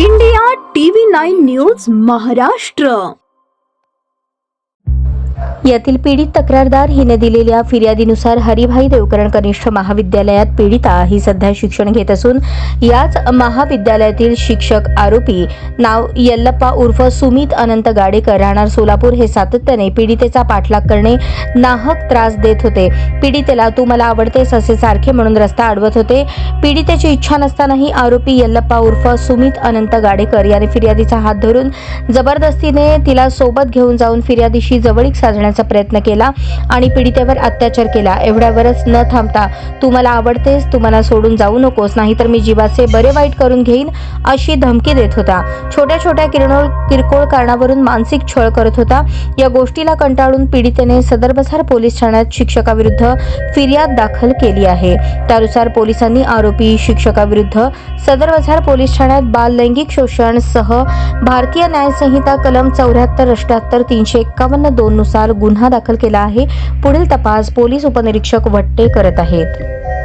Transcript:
India TV nine news Maharashtra. यातील पीडित तक्रारदार हिने दिलेल्या फिर्यादीनुसार हरिभाई देवकरण कनिष्ठ महाविद्यालयात पीडिता ही सध्या शिक्षण घेत असून याच महाविद्यालयातील शिक्षक आरोपी नाव यल्लप्पा उर्फ सुमित अनंत गाडेकर राहणार सोलापूर हे सातत्याने पीडितेचा पाठलाग करणे नाहक त्रास देत होते. पीडितेला तू मला आवडतेस असे सारखे म्हणून रस्ता अडवत होते. पीडितेची इच्छा नसतानाही आरोपी यल्लप्पा उर्फ सुमित अनंत गाडेकर याने फिर्यादीचा हात धरून जबरदस्तीने तिला सोबत घेऊन जाऊन फिर्यादीशी जवळीक साधण्याचा करण्याचा प्रयत्न केला आणि पीडितेवर अत्याचार केला. एवढ्यावरच न थांबता तू मला आवडतेस तू मला सोडून जाऊ नकोस नाहीतर मी जीवाचे बरे वाईट करून घेईन अशी धमकी देत होता. छोट्या छोट्या किरकोळ किरकोळ कारणावरून मानसिक छळ करत होता. या गोष्टीला कंटाळून पीडितेने सदरबसार पोलीस ठाण्यात शिक्षकाविरुद्ध फिर्याद दाखल केली आहे. त्यानुसार पोलिसांनी आरोपी शिक्षकाविरुद्ध सदरबसार पोलीस ठाण्यात बाल लैंगिक शोषण सह भारतीय न्यायसंहिता कलम चौऱ्याहत्तर अष्ट्याहत्तर तीनशे एक्कावन्न दोन नुसार गुन्हा दाखल केला आहे. पुढील तपास पोलीस उपनिरीक्षक वट्टे करत आहेत.